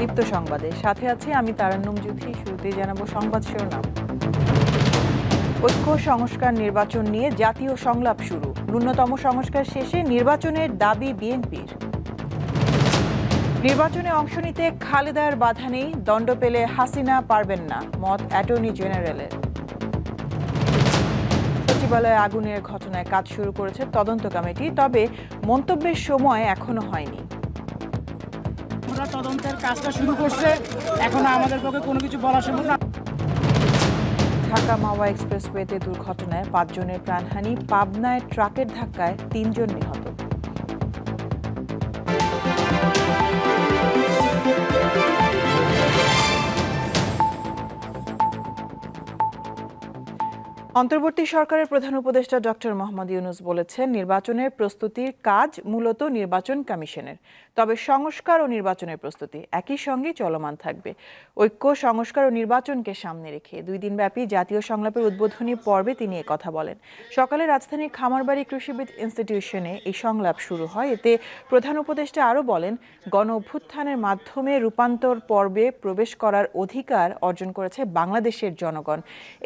দীপ্ত সংবাদে। সাথে আছে আমি তারান্নুম জুথি। শুরুতেই জানাব সংবাদ শিরোনাম। ঐক্য সংস্কার নির্বাচন নিয়ে জাতীয় সংলাপ শুরু। ন্যূনতম সংস্কার শেষে নির্বাচনের দাবি বিএনপির। নির্বাচনে অংশ নিতে খালেদার বাধা নেই, দণ্ড পেলে হাসিনা পারবেন না, মত অ্যাটর্নি জেনারেলের। সচিবালয়ে আগুনের ঘটনায় কাজ শুরু করেছে তদন্ত কমিটি তবে মন্তব্যের সময় এখনও হয়নি। তদন্তের কাজটা শুরু করছে। এখন আমাদের পক্ষে কোনো কিছু বলা সম্ভব না। ঢাকা মাওয়া এক্সপ্রেসওয়েতে দুর্ঘটনায় পাঁচজনের প্রাণহানি। পাবনায় ট্রাকের ধাক্কায় তিনজন নিহত। অন্তর্বর্তী সরকারের প্রধান উপদেষ্টা ডক্টর মোহাম্মদ ইউনুস বলেছেন, নির্বাচনের প্রস্তুতির কাজ মূলত নির্বাচন কমিশনের। তবে সংস্কার ও নির্বাচনের প্রস্তুতি একই সঙ্গে চলমান থাকবে। ঐক্য, সংস্কার ও নির্বাচনকে সামনে রেখে দুই দিনব্যাপী জাতীয় সংলাপের উদ্বোধনী পর্বে তিনি কথা বলেন। সকালে রাজধানীর খামারবাড়ি কৃষিবিদ ইনস্টিটিউশনে এই সংলাপ শুরু হয়। এতে প্রধান উপদেষ্টা আরও বলেন গণ অভ্যুত্থানের মাধ্যমে রূপান্তর পর্বে প্রবেশ করার অধিকার অর্জন করেছে বাংলাদেশের জনগণ।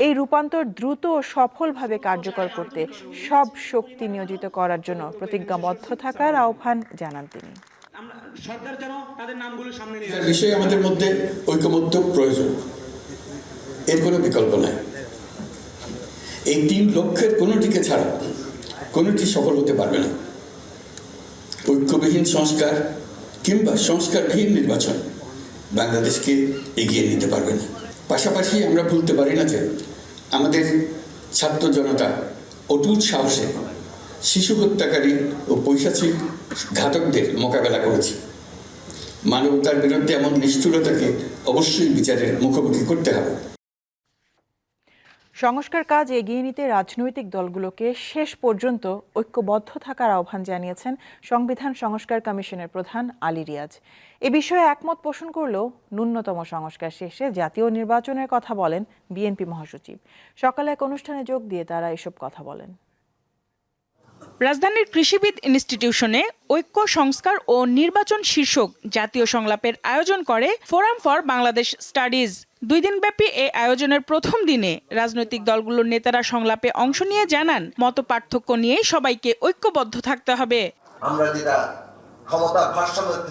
এই রূপান্তর দ্রুত ও সফলভাবে কার্যকর করতে সব শক্তি নিয়োজিত করার জন্য প্রতিজ্ঞাবদ্ধ থাকার আহ্বান জানান তিনি। সরকার যেন তাদের নামগুলো সামনে নিয়ে বিষয়ে আমাদের মধ্যে ঐকমত্য প্রয়োজন। এর কোনো বিকল্প নাই। এই তিন লক্ষ্যের কোনোটিকে ছাড়া কোনোটি সফল হতে পারবে না। ঐক্যবিহীন সংস্কার কিংবা সংস্কারবিহীন নির্বাচন বাংলাদেশকে এগিয়ে নিতে পারবে না। পাশাপাশি আমরা ভুলতে পারি না যে আমাদের ছাত্র জনতা অটুট সাহসে শিশু হত্যাকারী ও পৈশাচিক ঘাতকদের মোকাবেলা করেছে। মানবতার বিরুদ্ধে এমন নিষ্ঠুরতাকে অবশ্যই বিচারের মুখোমুখি করতে হবে। সংস্কার কাজ এগিয়ে নিতে রাজনৈতিক দলগুলোকে শেষ পর্যন্ত ঐক্যবদ্ধ থাকার আহ্বান জানিয়েছেন সংবিধান সংস্কার কমিশনের প্রধান আলী রিয়াজ। এ বিষয়ে একমত পোষণ করলেও ন্যূনতম সংস্কার শেষে জাতীয় নির্বাচনের কথা বলেন বিএনপি মহাসচিব। সকালে এক অনুষ্ঠানে যোগ দিয়ে তারা এসব কথা বলেন। রাজধানীর কৃষিবিদ ইনস্টিটিউশনে ঐক্য সংস্কার ও নির্বাচন শীর্ষক জাতীয় সংলাপের আয়োজন করে ফোরাম ফর বাংলাদেশ স্টাডিজ। দুই দিনব্যাপী এই আয়োজনের প্রথম দিনে রাজনৈতিক দলগুলোর নেতারা সংলাপে অংশ নিয়ে জানান মত পার্থক্য নিয়ে সবাইকে ঐক্যবদ্ধ থাকতে হবে। আমরা যেটা ক্ষমতার ভারসাম্যের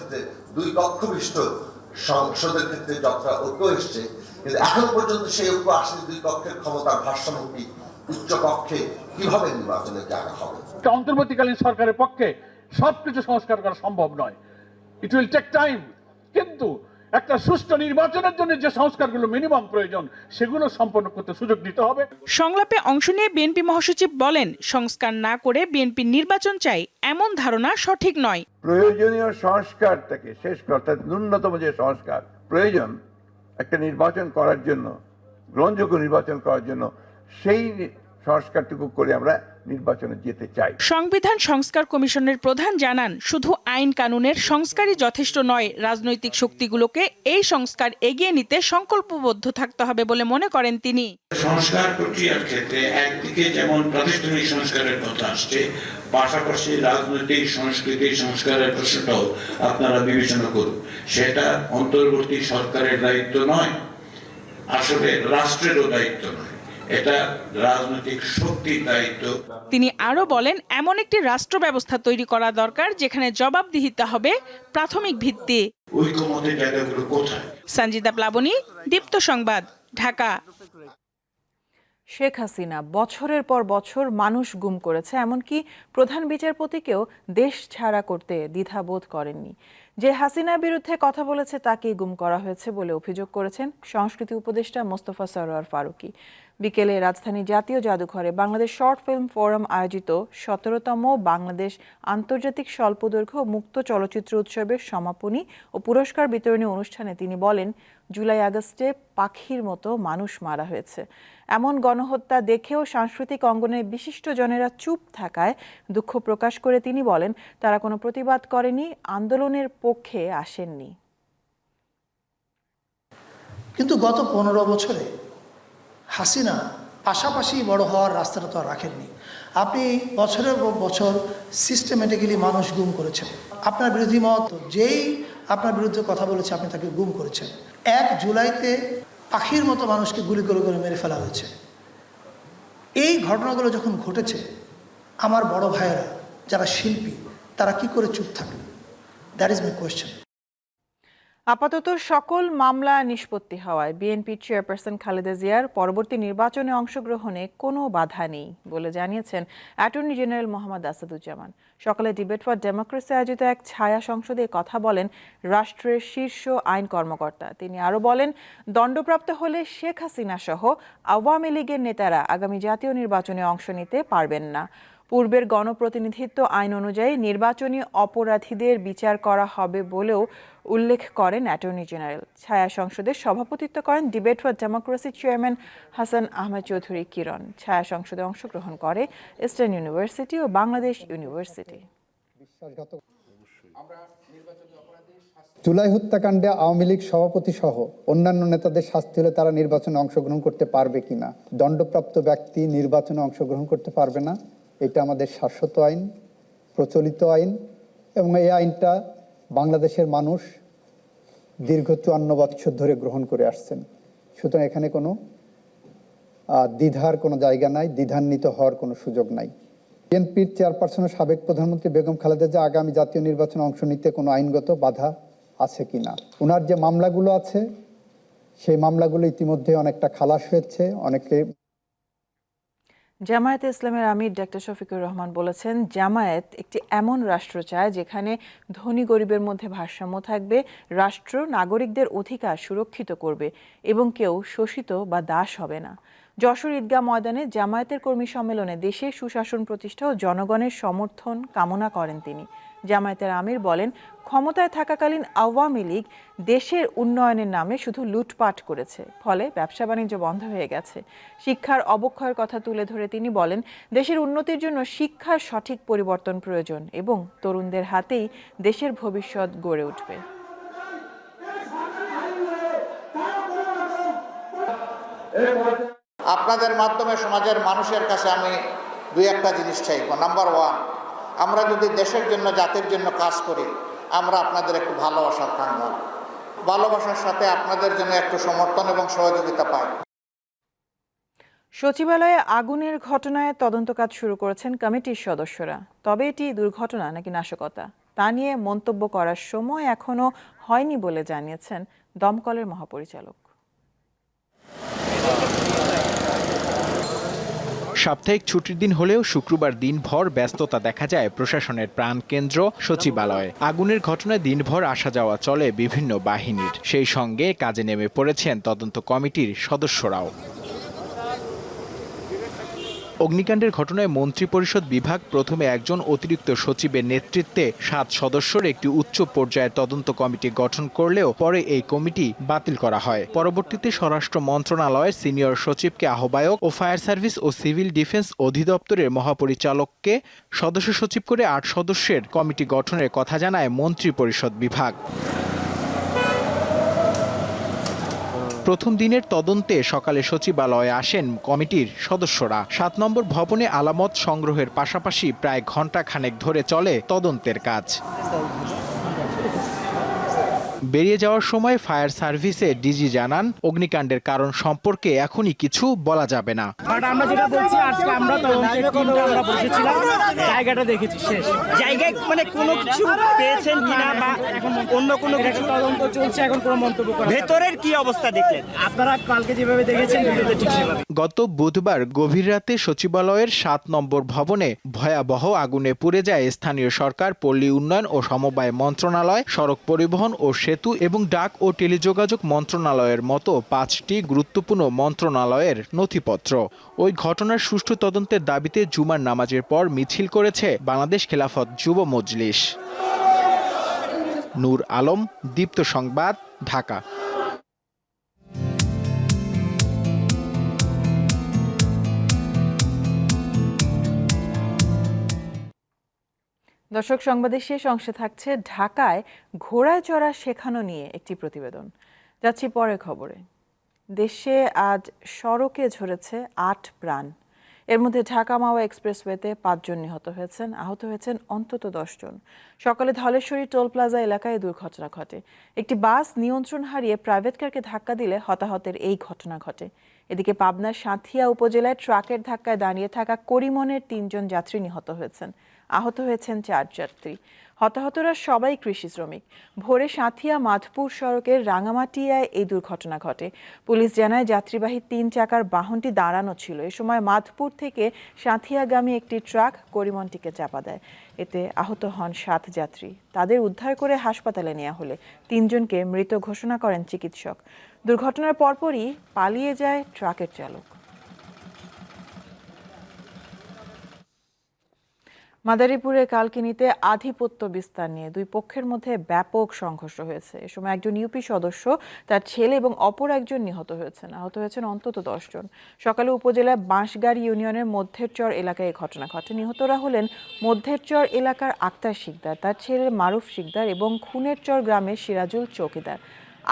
দুই কক্ষবিষ্ট সংসদের ক্ষেত্রে যতটা ঐক্য এসছে, কিন্তু এখন পর্যন্ত সেই ঐক্য আসেনি দুই পক্ষের ক্ষমতার ভারসাম্যটি উচ্চ কক্ষে কীভাবে নির্বাচনে জানা হবে? অন্তর্বর্তীকালীন সরকারের পক্ষে সবকিছু সংস্কার করা সম্ভব নয়। ইট উইল টেক টাইম কিন্তু একটা সুষ্ঠু নির্বাচনের জন্য যে সংস্কারগুলো মিনিমাম প্রয়োজন সেগুলো সম্পন্ন করতে সুযোগ দিতে হবে। সংলাপে অংশ নিয়ে বিএনপি মহাসচিব বলেন সংস্কার না করে বিএনপি নির্বাচন চাই এমন ধারণা সঠিক নয়। প্রয়োজনীয় সংস্কারটাকে শেষ করা অর্থাৎ ন্যূনতম যে সংস্কার প্রয়োজন একটা নির্বাচন করার জন্য গ্রহণযোগ্য নির্বাচন করার জন্য সেই সংস্কারটুকু করে আমরা নির্বাচনে যেতে চাই। সংবিধান সংস্কার কমিশনের প্রধান জানান শুধু আইন কানুনের সংস্কারই যথেষ্ট নয় রাজনৈতিক শক্তিগুলোকে এই সংস্কার এগিয়ে নিতে সংকল্পবদ্ধ থাকতে হবে বলে মনে করেন তিনি। সংস্কার প্রক্রিয়ার ক্ষেত্রে একদিকে যেমন প্রাতিষ্ঠানিক সংস্কারের কথা আসছে পাশাপাশি রাজনৈতিক সংস্কৃতি সংস্কারের প্রশ্নটাও আপনারা বিবেচনা করুন। সেটা অন্তর্বর্তী সরকারের দায়িত্ব নয় আসলে রাষ্ট্রেরও দায়িত্ব নয়। এটা রাজনৈতিক শক্তির দায়িত্ব। তিনি আরও বলেন এমন একটি রাষ্ট্র ব্যবস্থা তৈরি করা দরকার যেখানে জবাবদিহিতা হবে প্রাথমিক ভিত্তি। জায়গাগুলো কোথায়? সঞ্জিতা প্লাবনী দীপ্ত সংবাদ ঢাকা। শেখ হাসিনা বছরের পর বছর মানুষ গুম করেছে এমনকি প্রধান বিচারপতিকেও দেশ ছাড়া করতে দ্বিধাবোধ করেননি। যে হাসিনার বিরুদ্ধে কথা বলেছে তাকেই গুম করা হয়েছে বলে অভিযোগ করেছেন সংস্কৃতি উপদেষ্টা মোস্তফা সরোয়ার ফারুকী। বিকেলে রাজধানী জাতীয় জাদুঘরে বাংলাদেশ শর্ট ফিল্ম ফোরাম আয়োজিত সতেরোতম বাংলাদেশ আন্তর্জাতিক স্বল্পদৈর্ঘ্য মুক্ত চলচ্চিত্র উৎসবের সমাপনী ও পুরস্কার বিতরণী অনুষ্ঠানে তিনি বলেন, জুলাই আগস্টে পাখির মতো মানুষ মারা হয়েছে। এমন গণহত্যা দেখেও সাংস্কৃতিক অঙ্গনের বিশিষ্ট জনেরা চুপ থাকায় দুঃখ প্রকাশ করে তিনি বলেন, তারা কোনো প্রতিবাদ করেনি, আন্দোলনের পক্ষে আসেননি। কিন্তু গত পনেরো বছরে হাসিনা পাশাপাশি বড় হওয়ার রাস্তাটা তো আর রাখেননি। আপনি বছরের পর বছর সিস্টেমেটিক্যালি মানুষ গুম করেছেন। আপনার বিরোধী মত যেই আপনার বিরুদ্ধে কথা বলেছে, আপনি তাকে গুম করেছেন। এক জুলাইতে পাখির মতো মানুষকে গুলি করে করে মেরে ফেলা হয়েছে। এই ঘটনাগুলো যখন ঘটেছে, আমার বড় ভাইয়েরা যারা শিল্পী, তারা কি করে চুপ থাকল দ্যাট ইজ মাই কোয়েশ্চেন আপাতত সকল মামলা নিষ্পত্তি হওয়ায় বিএনপির চেয়ারপারসন খালেদা জিয়ার পরবর্তী নির্বাচনে অংশগ্রহণে কোনো বাধা নেই বলে জানিয়েছেন অ্যাটর্নি জেনারেল মোহাম্মদ আসাদুজ্জামান। সকালে ডিবেট ফর ডেমোক্রেসি আয়োজিত এক ছায়া সংসদে কথা বলেন রাষ্ট্রের শীর্ষ আইন কর্মকর্তা। তিনি আরও বলেন, দণ্ডপ্রাপ্ত হলে শেখ হাসিনা সহ আওয়ামী লীগের নেতারা আগামী জাতীয় নির্বাচনে অংশ নিতে পারবেন না। পূর্বের গণপ্রতিনিধিত্ব আইন অনুযায়ী নির্বাচনী অপরাধীদের বিচার করা হবে বলেও উল্লেখ করেন অ্যাটর্নি জেনারেল। ছায়া সংসদের সভাপতিত্ব করেন debate for democracy chairman Hasan Ahmed Chowdhury Kiron. ছায়া সংসদে অংশগ্রহণ করে ইস্টার্ন ইউনিভার্সিটি ও বাংলাদেশ ইউনিভার্সিটি। জুলাই হত্যাকাণ্ডে আওয়ামী লীগ সভাপতি সহ অন্যান্য নেতাদের শাস্তি হলে তারা নির্বাচনে অংশগ্রহণ করতে পারবে কিনা? দণ্ডপ্রাপ্ত ব্যক্তি নির্বাচনে অংশগ্রহণ করতে পারবে না? এটা আমাদের শাশ্বত আইন, প্রচলিত আইন এবং এই আইনটা বাংলাদেশের মানুষ দীর্ঘ চুয়ান্ন বৎসর ধরে গ্রহণ করে আসছেন। সুতরাং এখানে কোনো দ্বিধার কোনো জায়গা নাই, দ্বিধান্বিত হওয়ার কোনো সুযোগ নাই। বিএনপির চেয়ারপারসন সাবেক প্রধানমন্ত্রী বেগম খালেদা জিয়া আগামী জাতীয় নির্বাচনে অংশ নিতে কোনো আইনগত বাধা আছে কিনা ওনার যে মামলাগুলো আছে, সেই মামলাগুলো ইতিমধ্যে অনেকটা খালাস হয়েছে, অনেকে জামায়াতে ইসলামের আমির ডাক্তার শফিকুর রহমান বলেছেন, জামায়াত একটি এমন রাষ্ট্র চায় যেখানে ধনী গরিবের মধ্যে ভারসাম্য থাকবে, রাষ্ট্র নাগরিকদের অধিকার সুরক্ষিত করবে এবং কেউ শোষিত বা দাস হবে না। যশোর ঈদগাহ ময়দানে জামায়াতের কর্মী সম্মেলনে দেশের সুশাসন প্রতিষ্ঠা ও জনগণের সমর্থন কামনা করেন তিনি। জামায়াতের আমির বলেন, ক্ষমতায় থাকাকালীন আওয়ামী লীগ দেশের উন্নয়নের নামে শুধু লুটপাট করেছে, ফলে ব্যবসা বাণিজ্য বন্ধ হয়ে গেছে। শিক্ষার অবক্ষয়ের কথা তুলে ধরে তিনি বলেন, দেশের উন্নতির জন্য শিক্ষার সঠিক পরিবর্তন প্রয়োজন এবং তরুণদের হাতেই দেশের ভবিষ্যৎ গড়ে উঠবে। আপনাদের মাধ্যমে সমাজের মানুষের কাছে আমি দুই একটা জিনিস চাইব। নাম্বার ওয়ান আমরা যদি দেশের জন্য, জাতির জন্য কাজ করি, আমরা আপনাদের একটু ভালোবাসার কাঙ্গ ভালোবাসার সাথে আপনাদের জন্য একটু সমর্থন এবং সহযোগিতা পাই। সচিবালয়ে আগুনের ঘটনায় তদন্ত কাজ শুরু করেছেন কমিটির সদস্যরা। তবে এটি দুর্ঘটনা নাকি নাশকতা? তা নিয়ে মন্তব্য করার সময় এখনও হয়নি বলে জানিয়েছেন দমকলের মহাপরিচালক। সাপ্তাহিক ছুটির দিন হলেও শুক্রবার দিনভর ব্যস্ততা দেখা যায় প্রশাসনের প্রাণকেন্দ্র সচিবালয়ে। আগুনের ঘটনায় দিনভর আসা যাওয়া চলে বিভিন্ন বাহিনীর। সেই সঙ্গে কাজে নেমে পড়েছেন তদন্ত কমিটির সদস্যরাও। অগ্নিকাণ্ডের ঘটনায় মন্ত্রিপরিষদ বিভাগ প্রথমে একজন অতিরিক্ত সচিবের নেতৃত্বে সাত সদস্যের একটি উচ্চ পর্যায়ের তদন্ত কমিটি গঠন করলেও পরে এই কমিটি বাতিল করা হয়। পরবর্তীতে স্বরাষ্ট্র মন্ত্রণালয়ের সিনিয়র সচিবকে আহ্বায়ক ও ফায়ার সার্ভিস ও সিভিল ডিফেন্স অধিদপ্তরের মহাপরিচালককে সদস্য সচিব করে আট সদস্যের কমিটি গঠনের কথা জানায় মন্ত্রিপরিষদ বিভাগ। প্রথম দিনের তদন্তে সকালে সচিবালয়ে আসেন কমিটির সদস্যরা। সাত নম্বর ভবনে আলামত সংগ্রহের পাশাপাশি প্রায় ঘণ্টা খানেক ধরে চলে তদন্তের কাজ। বেরিয়ে যাওয়ার সময় ফায়ার সার্ভিসে ডিজি জানান অগ্নিকাণ্ডের কারণ সম্পর্কে এখনই কিছু বলা যাবে না। বাট আমরা যেটা বলছি আজকে আমরা আমরা বসেছিলাম জায়গাটা দেখেছি শেষ। জায়গায় মানে কোনো কিছু পেয়েছেন কিনা বা এখন অন্য কোনো কিছু? তদন্ত চলছে এখন কোনো মন্তব্য করা ভেতরের কি অবস্থা দেখলেন? আপনারা কালকে যেভাবে দেখেছেন ভিডিওতে ঠিক সেভাবে। গত বুধবার গভীর রাতে সচিবালয়ের সাত নম্বর ভবনে ভয়াবহ আগুনে পুড়ে যায় স্থানীয় সরকার পল্লী উন্নয়ন ও সমবায় মন্ত্রণালয় সড়ক পরিবহন ও সেতু এবং ডাক ও টেলিযোগাযোগ মন্ত্রণালয়ের মতো পাঁচটি গুরুত্বপূর্ণ মন্ত্রণালয়ের নথিপত্র। ওই ঘটনার সুষ্ঠু তদন্তের দাবিতে জুমার নামাজের পর মিছিল করেছে বাংলাদেশ খেলাফত যুব মজলিস। নূর আলম, দীপ্ত সংবাদ, ঢাকা। দর্শক সংবাদের শেষ অংশে থাকছে ঢাকায় ঘোড়ায় চড়া শেখানো নিয়ে একটি প্রতিবেদন। যাচ্ছি পরে খবরে। দেশে আজ সড়কে ঝরেছে আট প্রাণ। এর মধ্যে ঢাকা মাওয়া এক্সপ্রেসওয়েতে পাঁচজন নিহত হয়েছেন, আহত হয়েছেন অন্তত দশজন। সকালে ধলেশ্বরী টোল প্লাজা এলাকায় দুর্ঘটনা ঘটে। একটি বাস নিয়ন্ত্রণ হারিয়ে প্রাইভেট কারকে ধাক্কা দিলে হতাহতের এই ঘটনা ঘটে। এদিকে পাবনার সাঁথিয়া উপজেলায় ট্রাকের ধাক্কায় দাঁড়িয়ে থাকা করিমনের তিনজন যাত্রী নিহত হয়েছেন। আহত হয়েছেন চার যাত্রী। হতাহতরা সবাই কৃষি শ্রমিক। ভোরে সাঁথিয়া মাধপুর সড়কের রাঙামাটিয়ায় এই দুর্ঘটনা ঘটে। পুলিশ জানায়, যাত্রীবাহী তিন চাকার বাহনটি দাঁড়ানো ছিল। এ সময় মাধপুর থেকে সাঁথিয়াগামী একটি ট্রাক করিমনটিকে চাপা দেয়। এতে আহত হন সাত যাত্রী। তাদের উদ্ধার করে হাসপাতালে নেওয়া হলে তিনজনকে মৃত ঘোষণা করেন চিকিৎসক। দুর্ঘটনার পরপরই পালিয়ে যায় ট্রাকের চালক। মাদারীপুরে কালকিনিতে আধিপত্য বিস্তার নিয়ে দুই পক্ষের মধ্যে ব্যাপক সংঘর্ষ হয়েছে। এ সময় একজন ইউপি সদস্য, তার ছেলে এবং অপর একজন নিহত হয়েছেন। আহত হয়েছেন অন্তত দশজন সকালে উপজেলার বাঁশগাড়ি ইউনিয়নের মধ্যের চর এলাকায় এই ঘটনা ঘটে। নিহতরা হলেন মধ্যের চর এলাকার আক্তার শিকদার, তার ছেলে মারুফ শিকদার এবং খুনের চর গ্রামের সিরাজুল চৌকিদার।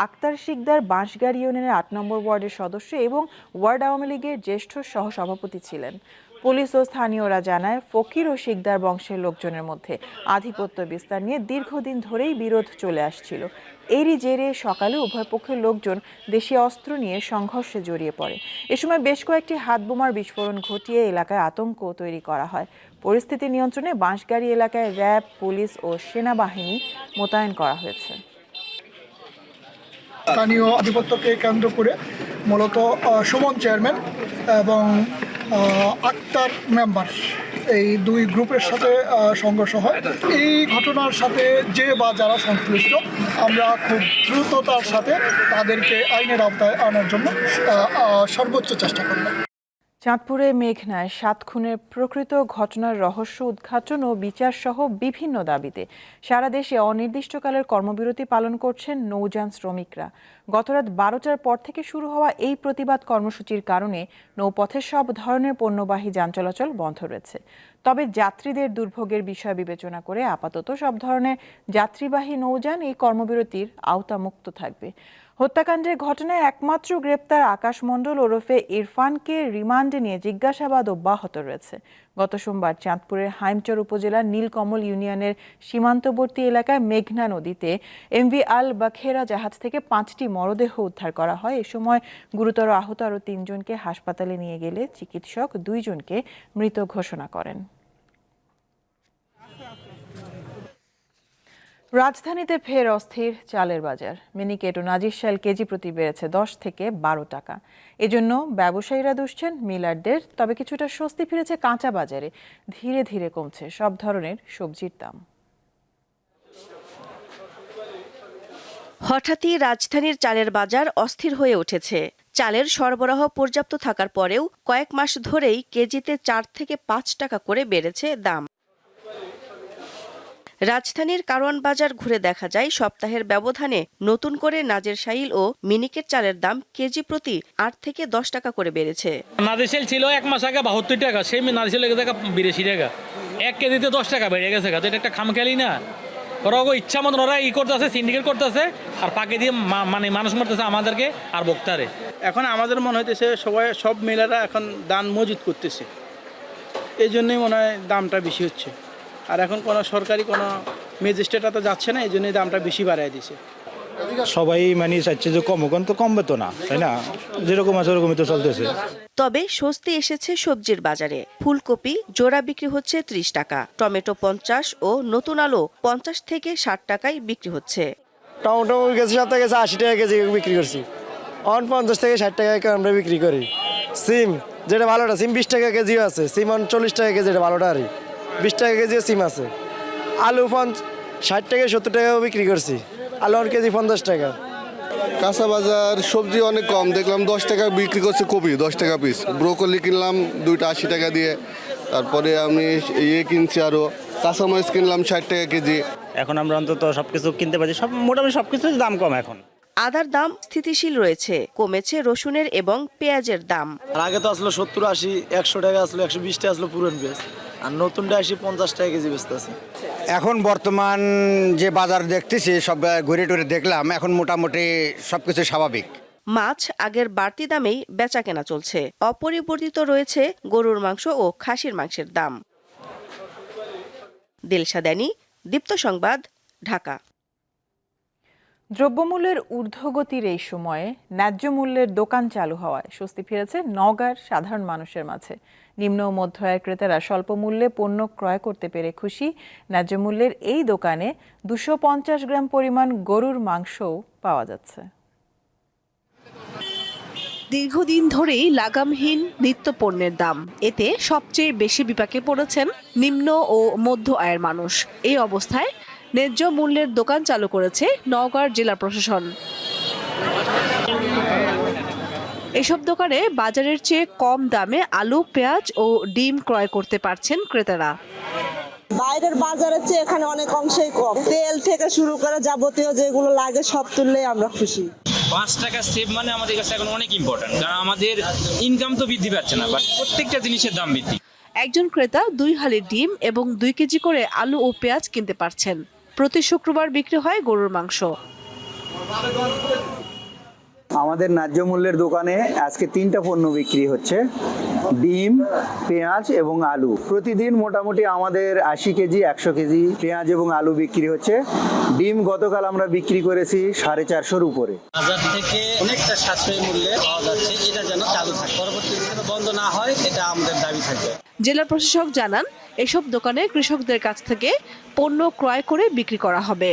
আক্তার শিকদার বাঁশগাড়ি ইউনিয়নের আট নম্বর ওয়ার্ডের সদস্য এবং ওয়ার্ড আওয়ামী লীগের জ্যেষ্ঠ সহসভাপতি ছিলেন। পুলিশ ও স্থানীয়রা জানায়, ফকির ও শিকদার বংশের লোকজনের মধ্যে আধিপত্য বিস্তার নিয়ে দীর্ঘদিন ধরেই বিরোধ চলে আসছিল। এরই জেরে সকালে উভয় পক্ষের লোকজন দেশীয় অস্ত্র নিয়ে সংঘর্ষে জড়িয়ে পড়ে। এ সময় বেশ কয়েকটি হাতবোমার বিস্ফোরণ ঘটিয়ে এলাকায় আতঙ্ক তৈরি করা হয়। পরিস্থিতি নিয়ন্ত্রণে বাঁশগাড়ি এলাকায় র্যাব, পুলিশ ও সেনাবাহিনী মোতায়েন করা হয়েছে। স্থানীয় আধিপত্যকে কেন্দ্র করে মূলত সুমন চেয়ারম্যান এবং আক্তার মেম্বার এই দুই গ্রুপের সাথে সংঘর্ষ হয়। এই ঘটনার সাথে যে বা যারা সংশ্লিষ্ট, আমরা খুব দ্রুততার সাথে তাদেরকে আইনের আওতায় আনার জন্য সর্বোচ্চ চেষ্টা করব চাঁদপুরে মেঘনায় সাত খুনের প্রকৃত ঘটনার রহস্য উদ্ঘাটন ও বিচার সহ বিভিন্ন দাবিতে। সারা দেশে অনির্দিষ্টকালের কর্মবিরতি পালন করছেন নৌযান শ্রমিকরা। গতরাত বারোটার পর থেকে শুরু হওয়া এই প্রতিবাদ কর্মসূচির কারণে নৌপথে সব ধরনের পণ্যবাহী যান চলাচল বন্ধ রয়েছে। তবে যাত্রীদের দুর্ভোগের বিষয় বিবেচনা করে আপাতত সব ধরনের যাত্রীবাহী নৌযান এই কর্মবিরতির আওতামুক্ত থাকবে। হত্যাকাণ্ডের ঘটনায় একমাত্র গ্রেপ্তার আকাশ মণ্ডল ওরফে ইরফানকে রিমান্ডে নিয়ে জিজ্ঞাসাবাদ অব্যাহত রয়েছে। গত সোমবার চাঁদপুরের হাইমচর উপজেলার নীলকমল ইউনিয়নের সীমান্তবর্তী এলাকায় মেঘনা নদীতে এমভি আল বাখেরা জাহাজ থেকে পাঁচটি মরদেহ উদ্ধার করা হয়। এ সময় গুরুতর আহত আরও তিনজনকে হাসপাতালে নিয়ে গেলে চিকিৎসক দুইজনকে মৃত ঘোষণা করেন। রাজধানীতে ফের অস্থির চালের বাজার। মিনিকেট ও নাজির শাল কেজি প্রতি বেড়েছে দশ থেকে বারো টাকা। এজন্য ব্যবসায়ীরা দুষছেন মিলারদের, তবে কিছুটা স্বস্তি ফিরেছে কাঁচা বাজারে। ধীরে ধীরে কমছে সব ধরনের সবজির দাম। হঠাৎই রাজধানীর চালের বাজার অস্থির হয়ে উঠেছে। চালের সরবরাহ পর্যাপ্ত থাকার পরেও কয়েক মাস ধরেই কেজিতে চার থেকে পাঁচ টাকা করে বেড়েছে দাম। রাজধানীর কারওয়ান বাজার ঘুরে দেখা যায় সপ্তাহের ব্যবধানে নতুন করে নাজের শাইল ও মিনিকেট চালের দাম কেজি প্রতি আট থেকে দশ টাকা করে বেড়েছে। নারিশেল ছিল এক মাস আগে বাহাত্তর টাকা সেই নারিশেল টাকা বিরাশি টাকা। এক কেজিতে দশ টাকা বেড়ে গেছে গা তো এটা একটা খামখেয়ালি না? ওরা ওগো ইচ্ছা মতন ওরা ই করতেছে সিন্ডিকেট করতেছে আর পাকে দিয়ে মা- মানে মানুষ মারতেছে আমাদেরকে আর বক্তারে। এখন আমাদের মনে হইতেছে সবাই সব মেলারা এখন দান মজুদ করতেছে। এই জন্যই মনে হয় দামটা বেশি হচ্ছে। আর এখন কোনো সরকারি কোনো ম্যাজিস্ট্রেটরা তো যাচ্ছে না এই জন্যই দামটা বেশি বাড়ায় দিছে। সবাই মানে চাচ্ছে যে কম কোন তো কমবে তো না তাই না? যেরকম আছে ওরকমই তো চলতেছে। তবে স্বস্তি এসেছে সবজির বাজারে। ফুলকপি জোড়া বিক্রি হচ্ছে ত্রিশ টাকা টমেটো পঞ্চাশ ও নতুন আলু পঞ্চাশ থেকে ষাট টাকায় বিক্রি হচ্ছে। টমেটো গেছে সপ্তাহে গেছে আশি টাকা কেজি বিক্রি করছি। অন পঞ্চাশ থেকে ষাট টাকা আমরা বিক্রি করি। সিম যেটা ভালোটা সিম বিশ টাকা কেজিও আছে সিম অন চল্লিশ টাকা কেজি এটা ভালোটা আরই বিশ টাকা কেজি সিম আছে। আলু পঞ্চ ষাট টাকা সত্তর টাকাও বিক্রি করছি। আলু অন কেজি পঞ্চাশ টাকা। কাঁচা বাজার সবজি অনেক কম। দেখলাম দশ টাকা বিক্রি করছে কপি দশ টাকা পিস ব্রোকলি কিনলাম দুইটা আশি টাকা দিয়ে। তারপরে আমি ইয়ে কিনছি আরও কাঁচামরিচ কিনলাম ষাট টাকা কেজি। এখন আমরা অন্তত সব কিছু কিনতে পারছি। সব মোটামুটি সবকিছুর দাম কম এখন। আদার দাম স্থিতিশীল রয়েছে কমেছে রসুনের এবং পেঁয়াজের দাম। আর আগে তো আসলো সত্তর আশি একশো টাকা আসলো একশো বিশ টাকা আসলো পুরন পেঁয়াজ। আর নতুনটা আসি পঞ্চাশ টাকা কেজি বেচতে আছে এখন বর্তমান যে বাজার দেখতেছি সব ঘুরে টুরে দেখলাম এখন মোটামুটি সবকিছু স্বাভাবিক। মাছ আগের বাড়তি দামেই বেচা কেনা চলছে। অপরিবর্তিত রয়েছে গরুর মাংস ও খাসির মাংসের দাম। দিলশা দেনি দীপ্ত সংবাদ ঢাকা। দ্রব্যমূল্যের ঊর্ধ্বগতির এই সময়ে ন্যায্য মূল্যের দোকান চালু হওয়ায় স্বস্তি ফিরেছে নওগাঁর সাধারণ মানুষের মাঝে। নিম্ন ও মধ্য আয়ের ক্রেতারা স্বল্প মূল্যে পণ্য ক্রয় করতে পেরে খুশি। ন্যায্য মূল্যের এই দোকানে দুশো পঞ্চাশ গ্রাম পরিমাণ গরুর মাংসও পাওয়া যাচ্ছে। দীর্ঘদিন ধরেই লাগামহীন নিত্য পণ্যের দাম। এতে সবচেয়ে বেশি বিপাকে পড়েছেন নিম্ন ও মধ্য আয়ের মানুষ। এই অবস্থায় ন্যায্য মূল্যের দোকান চালু করেছে নওগাঁর জেলা প্রশাসন। এসব দোকানে বাজারের চেয়ে কম দামে আলু পেঁয়াজ ও ডিম ক্রয় করতে পারছেন ক্রেতারা। বাইরের বাজারের চেয়ে এখানে অনেক অংশেই কম। তেল থেকে শুরু করে যাবতীয় যেগুলো লাগে সব তুললে আমরা খুশি। পাঁচ টাকা সেভ মানে আমাদের কাছে এখন অনেক ইম্পর্টেন্ট কারণ আমাদের ইনকাম তো বৃদ্ধি পাচ্ছে না বাট প্রত্যেকটা জিনিসের দাম বৃদ্ধি। একজন ক্রেতা দুই হালি ডিম এবং দুই কেজি করে আলু ও পেঁয়াজ কিনতে পারছেন। প্রতি শুক্রবার বিক্রি হয় গরুর মাংস। আমাদের ন্যায্য মূল্যের দোকানে আজকে তিনটা পণ্য বিক্রি হচ্ছে। ডিম পেঁয়াজ এবং আলু। প্রতিদিন মোটামুটি আমাদের আশি কেজি একশো কেজি পেঁয়াজ এবং আলু বিক্রি হচ্ছে। ডিম গতকাল আমরা বিক্রি করেছি সাড়ে চারশোর উপরে। বাজার থেকে অনেকটা সাশ্রয়ী মূল্যে পাওয়া যাচ্ছে। এটা যেন চালু থাকে। পরবর্তীতে বন্ধ না হয় এটা আমাদের দাবি থাকবে। জেলা প্রশাসক জানান এসব দোকানে কৃষকদের কাছ থেকে পণ্য ক্রয় করে বিক্রি করা হবে।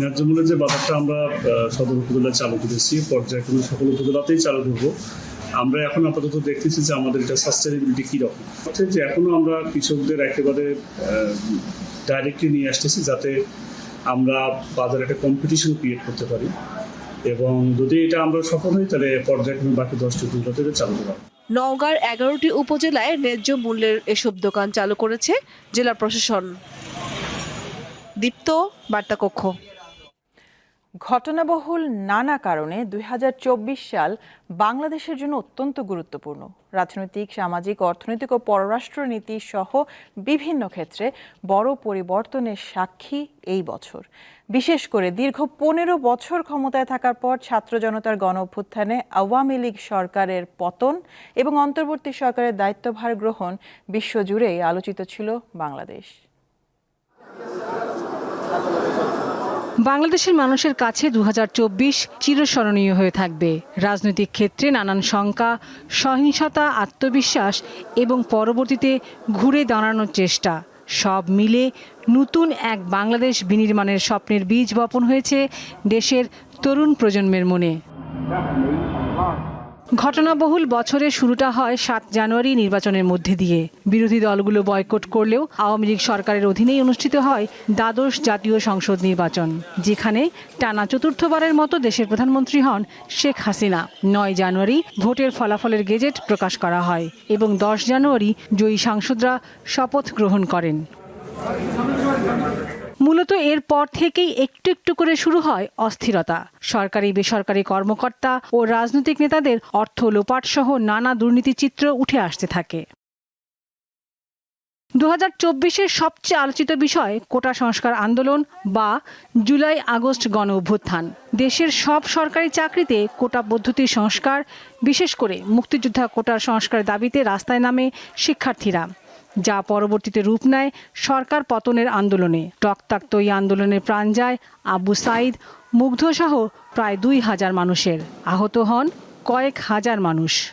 ন্যায্য মূল্যের যে বাজারটা আমরা সদর উপজেলায় চালু করেছি, পর্যায়ক্রমে সকল উপজেলাতেই চালু করব। আমরা এখন আপাতত দেখতেছি যে আমাদের এটা সাস্টেনেবিলিটি কীরকম। অর্থাৎ যে এখনও আমরা কৃষকদের একেবারে ডাইরেক্টলি নিয়ে আসতেছি যাতে আমরা বাজারে একটা কম্পিটিশন ক্রিয়েট করতে পারি। এবং যদি এটা আমরা সফল হই, তাহলে পর্যায়ক্রমে বাকি দশটি উপজেলাতে চালু করা। নওগাঁর এগারোটি উপজেলায় ন্যায্য মূল্যের এসব দোকান চালু করেছে জেলা প্রশাসন। দীপ্ত বার্তাকক্ষ। ঘটনাবহুল নানা কারণে দুই হাজার চব্বিশ সাল বাংলাদেশের জন্য অত্যন্ত গুরুত্বপূর্ণ। রাজনৈতিক, সামাজিক, অর্থনৈতিক ও পররাষ্ট্রনীতি সহ বিভিন্ন ক্ষেত্রে বড় পরিবর্তনের সাক্ষী এই বছর। বিশেষ করে দীর্ঘ পনেরো বছর ক্ষমতায় থাকার পর ছাত্র জনতার গণ অভ্যুত্থানে আওয়ামী লীগ সরকারের পতন এবং অন্তর্বর্তী সরকারের দায়িত্বভার গ্রহণ বিশ্বজুড়েই আলোচিত ছিল বাংলাদেশ। বাংলাদেশের মানুষের কাছে দু হাজার চব্বিশ চিরস্মরণীয় হয়ে থাকবে। রাজনৈতিক ক্ষেত্রে নানান শঙ্কা, সহিংসতা, আত্মবিশ্বাস এবং পরবর্তীতে ঘুরে দাঁড়ানোর চেষ্টা। সব মিলে নতুন এক বাংলাদেশ বিনির্মাণের স্বপ্নের বীজ বপন হয়েছে দেশের তরুণ প্রজন্মের মনে। ঘটনাবহুল বছরের শুরুটা হয় সাত জানুয়ারি নির্বাচনের মধ্যে দিয়ে। বিরোধী দলগুলো বয়কট করলেও আওয়ামী লীগ সরকারের অধীনেই অনুষ্ঠিত হয় দ্বাদশ জাতীয় সংসদ নির্বাচন, যেখানে টানা চতুর্থবারের মতো দেশের প্রধানমন্ত্রী হন শেখ হাসিনা। নয় জানুয়ারি ভোটের ফলাফলের গেজেট প্রকাশ করা হয় এবং দশ জানুয়ারি জয়ী সাংসদরা শপথ গ্রহণ করেন। মূলত এর পর থেকেই একটু একটু করে শুরু হয় অস্থিরতা। সরকারি, বেসরকারি কর্মকর্তা ও রাজনৈতিক নেতাদের অর্থ লোপাট সহ নানা দুর্নীতি চিত্র উঠে আসতে থাকে। দু হাজার সবচেয়ে আলোচিত বিষয় কোটা সংস্কার আন্দোলন বা জুলাই আগস্ট গণ অভ্যুত্থান। দেশের সব সরকারি চাকরিতে কোটা পদ্ধতি সংস্কার, বিশেষ করে মুক্তিযোদ্ধা কোটার সংস্কার দাবিতে রাস্তায় নামে শিক্ষার্থীরা। যা পরবর্তীতে রূপ নেয় সরকার পতনের আন্দোলনে। রক্তাক্ত এই আন্দোলনে প্রাণ যায় আবু সাইদ মুগ্ধসহ প্রায় দুই হাজার মানুষের। আহত হন কয়েক হাজার মানুষ।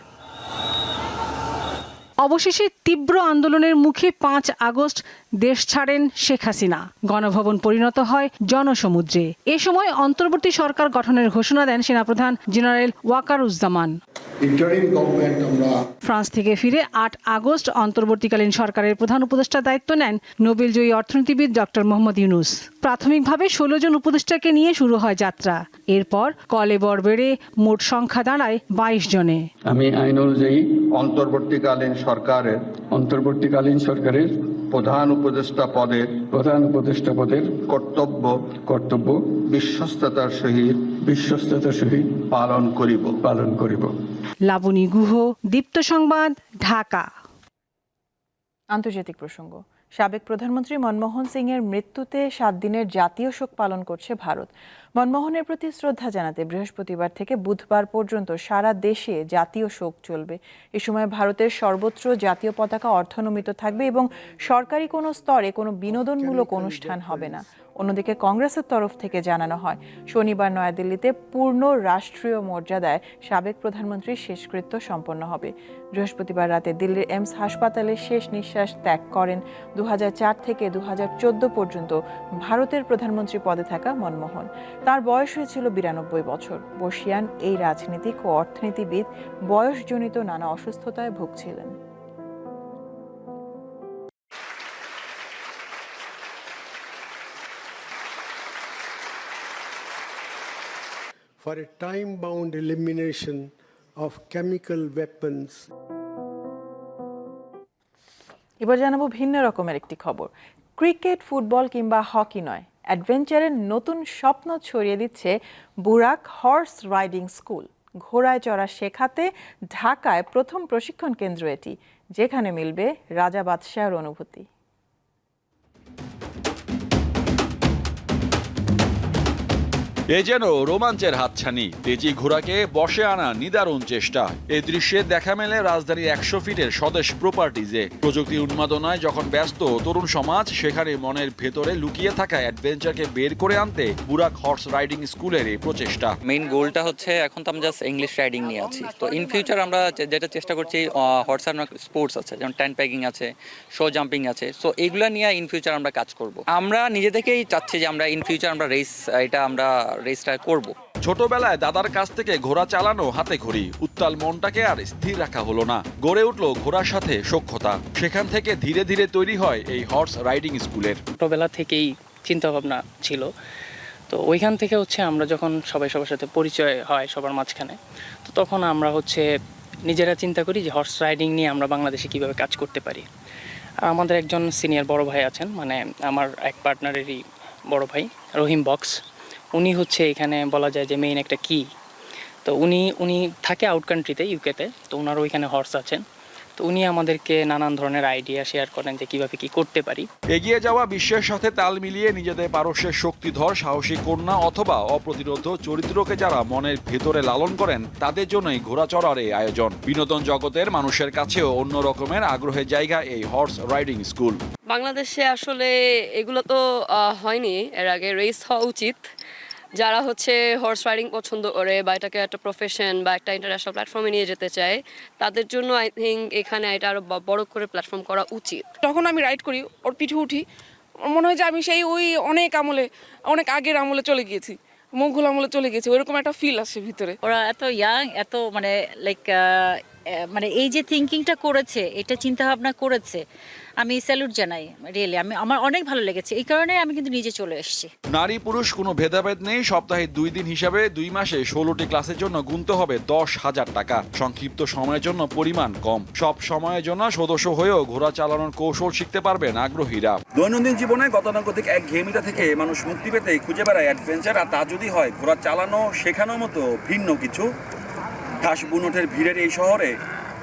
অবশেষে তীব্র আন্দোলনের মুখে পাঁচ আগস্ট দেশ ছাড়েন শেখ হাসিনা। গণভবন পরিণত হয় জনসমুদ্রে। এ সময় অন্তর্বর্তী সরকার গঠনের ঘোষণা দেন সেনাপ্রধান জেনারেল ওয়াকারুজ্জামান। ফ্রান্স থেকে ফিরে আট আগস্ট অন্তর্বর্তীকালীন সরকারের প্রধান উপদেষ্টার দায়িত্ব নেন নোবেলজয়ী অর্থনীতিবিদ ডক্টর মোহাম্মদ ইউনুস। প্রাথমিকভাবে ষোলো জন উপদেষ্টাকে নিয়ে শুরু হয় যাত্রা। এরপর কলেবর বেড়ে মোট সংখ্যা দাঁড়ায় বাইশ জনে। আমি আইন অনুযায়ী অন্তর্বর্তীকালীন সরকারের অন্তর্বর্তীকালীন সরকারের প্রধান উপদেষ্টা পদের প্রধান উপদেষ্টা পদের কর্তব্য কর্তব্য বিশ্বস্ততার সহিত বিশ্বস্ততার সহিত পালন করিব। পালন করিব। লাবণী গুহ দীপ্ত সংবাদ ঢাকা। আন্তর্জাতিক প্রসঙ্গ। সাবেক প্রধানমন্ত্রী মনমোহন সিং এর মৃত্যুতে সাত দিনের জাতীয় শোক পালন করছে ভারত। মনমোহনের প্রতি শ্রদ্ধা জানাতে বৃহস্পতিবার থেকে বুধবার পর্যন্ত সারা দেশে জাতীয় শোক চলবে। এ সময় ভারতের সর্বত্র জাতীয় পতাকা অর্থনমিত থাকবে এবং সরকারি কোনো স্তরে কোনো বিনোদনমূলক অনুষ্ঠান হবে না। অন্যদিকে কংগ্রেসের তরফ থেকে জানানো হয়, শনিবার নয়াদিল্লিতে পূর্ণ রাষ্ট্রীয় মর্যাদায় সাবেক প্রধানমন্ত্রীর শেষকৃত্য সম্পন্ন হবে। বৃহস্পতিবার রাতে দিল্লির এমস হাসপাতালে শেষ নিঃশ্বাস ত্যাগ করেন দু হাজার চার থেকে দু হাজার চোদ্দ পর্যন্ত ভারতের প্রধানমন্ত্রী পদে থাকা মনমোহন। তার বয়স হয়েছিল বিরানব্বই বছর। বর্ষিয়ান এই রাজনীতিক ও অর্থনীতিবিদ বয়সজনিত নানা অসুস্থতায় ভুগছিলেন। For a time bound elimination of chemical weapons. এবার জানাব ভিন্ন রকমের একটি খবর। ক্রিকেট, ফুটবল কিংবা হকি নয়, অ্যাডভেঞ্চারের নতুন স্বপ্ন ছড়িয়ে দিচ্ছে বুরাক হর্স রাইডিং স্কুল। ঘোড়ায় চড়া শেখাতে ঢাকায় প্রথম প্রশিক্ষণ কেন্দ্র এটি, যেখানে মিলবে রাজা বাদশাহর অনুভূতি। এ যেন রোমাঞ্চের হাতছানি। তেজি ঘোড়াকে বসে আনা নিদারুণ চেষ্টা। এই দৃশ্যে দেখা মেলে রাজধানীর একশো ফিটের স্বদেশ প্রপার্টিজে। প্রযুক্তি উন্মাদনায় যখন ব্যস্ত, তরুণ সমাজ সেখানে মনের ভেতরে লুকিয়ে থাকা অ্যাডভেঞ্চারকে বের করে আনতে বুরাক হর্স রাইডিং স্কুলের এই প্রচেষ্টা। মেইন গোলটা হচ্ছে, এখন তো আমরা জাস্ট ইংলিশ রাইডিং নিয়ে আছি। তো ইন ফিউচার আমরা যেটা চেষ্টা করছি হর্স আর স্পোর্টস আছে, যেমন ট্যান প্যাকিং আছে শো জাম্পিং আছে। সো এগুলো নিয়ে ইন ফিউচার আমরা কাজ করব। আমরা নিজে থেকেই চাচ্ছি যে আমরা ইন ফিউচার আমরা রেস এটা আমরা রেসটা করব। ছোটবেলায় দাদার কাছ থেকে ঘোড়া চালানো হাতে ঘড়ি। উত্তাল মনটাকে আর স্থির রাখা হলো না। গড়ে উঠল ঘোড়ার সাথে সক্ষতা। সেখান থেকে ধীরে ধীরে তৈরি হয় এই হর্স রাইডিং স্কুলের। ছোটোবেলা থেকেই চিন্তা ভাবনা ছিল। তো ওইখান থেকে হচ্ছে আমরা যখন সবাই সবার সাথে পরিচয় হয় সবার মাঝখানে তো তখন আমরা হচ্ছে নিজেরা চিন্তা করি যে হর্স রাইডিং নিয়ে আমরা বাংলাদেশে কীভাবে কাজ করতে পারি। আর আমাদের একজন সিনিয়র বড় ভাই আছেন মানে আমার এক পার্টনারেরই বড় ভাই রহিম বক্স। উনি হচ্ছে এখানে বলা যায় যে মেইন একটা কি তো উনি উনি থাকে আউট কান্ট্রিতে ইউকেতে তো ওনারও ওইখানে হর্স আছেন তো উনি আমাদেরকে নানান ধরনের আইডিয়া শেয়ার করেন যে কীভাবে কী করতে পারি। এগিয়ে যাওয়া বিশ্বের সাথে তাল মিলিয়ে নিজেদের পারস্যের শক্তিধর সাহসী কন্যা অথবা অপ্রতিরোধ চরিত্রকে যারা মনের ভেতরে লালন করেন তাদের জন্যই ঘোড়া চড়ার এই আয়োজন। বিনোদন জগতের মানুষের কাছেও অন্য রকমের আগ্রহের জায়গা এই হর্স রাইডিং স্কুল বাংলাদেশে আসলে এগুলো তো হয়নি। এর আগে রেস হওয়া উচিত। যারা হচ্ছে হর্স রাইডিং পছন্দ করে বা এটাকে একটা প্রফেশন বা একটা ইন্টারন্যাশনাল প্ল্যাটফর্মে নিয়ে যেতে চায় তাদের জন্য আই থিঙ্ক এখানে এটা আরও ব- বড় করে প্ল্যাটফর্ম করা উচিত। যখন আমি রাইড করি ওর পিঠে উঠি মনে হয় যে আমি সেই ওই অনেক আমলে অনেক আগের আমলে চলে গিয়েছি মোঘল আমলে চলে গেছি ওইরকম একটা ফিল আসে ভিতরে। ওরা এত ইয়াং এত মানে লাইক মানে এই যে থিঙ্কিংটা করেছে এটা চিন্তা ভাবনা করেছে আমি স্যালুট জানাই রিয়েলি আমি আমার অনেক ভালো লেগেছে। এই কারণে আমি কিন্তু নিজে চলে এসেছি। নারী পুরুষ কোনো ভেদাভেদ নেই সপ্তাহে দুই দিন হিসাবে দুই মাসে ষোলোটি ক্লাসের জন্য গুনতে হবে দশ হাজার টাকা। সংক্ষিপ্ত সময়ের জন্য পরিমাণ কম। সব সময়ের জন্য সদস্য হয়েও ঘোড়া চালানোর কৌশল শিখতে পারবেন আগ্রহীরা। দৈনন্দিন জীবনে গতানুগতিক এক ঘেমিটা থেকে মানুষ মুক্তি পেতে খুঁজে বেড়ায় অ্যাডভেঞ্চার আর তা যদি হয় ঘোড়া চালানো শেখানোর মতো ভিন্ন কিছু। ঘাস বুনোটের ভিড়ের এই শহরে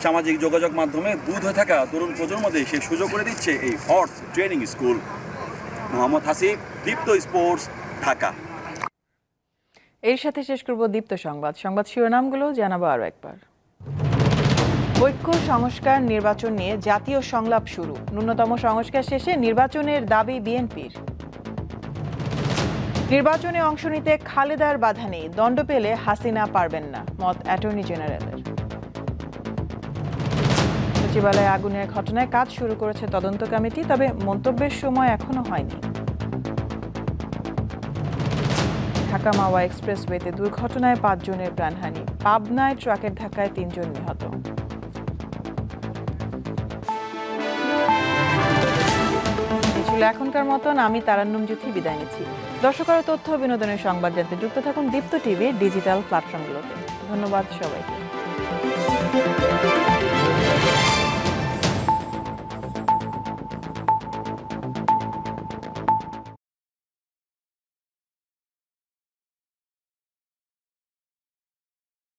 সামাজিক যোগাযোগ মাধ্যমে দুধ হয়ে থাকা তরুণ প্রজন্মদের সে সুযোগ করে দিচ্ছে এই horse training school. Mohammad Hasib, Deepto sports, Dhaka. এর সাথে শেষ করব দীপ্ত সংবাদ। সংবাদ শিরোনামগুলো জানাব আরও একবার। ঐক্য, সংস্কার, নির্বাচন নিয়ে জাতীয় সংলাপ শুরু। ন্যূনতম সংস্কার শেষে নির্বাচনের দাবি বিএনপির। নির্বাচনে অংশ নিতে খালেদার বাধা নেই। দণ্ড পেলে হাসিনা পারবেন না। মত অ্যাটর্নি জেনারেলের। সচিবালয়ে আগুনের ঘটনায় কাজ শুরু করেছে তদন্ত কমিটি, তবে মন্তব্যের সময় এখনও হয়নি। ঢাকা মাওয়া এক্সপ্রেসওয়েতে দুর্ঘটনায় পাঁচজনের প্রাণহানি, পাবনায় ট্রাকের ধাক্কায় তিনজন নিহত। এখনকার মতন, আমি তারান্নুম জুথি বিদায় নিচ্ছি। দর্শক তথ্য বিনোদনের সংবাদ জানতে যুক্ত থাকুন দীপ্ত টিভির ডিজিটাল প্ল্যাটফর্মগুলোতে। ধন্যবাদ সবাইকে।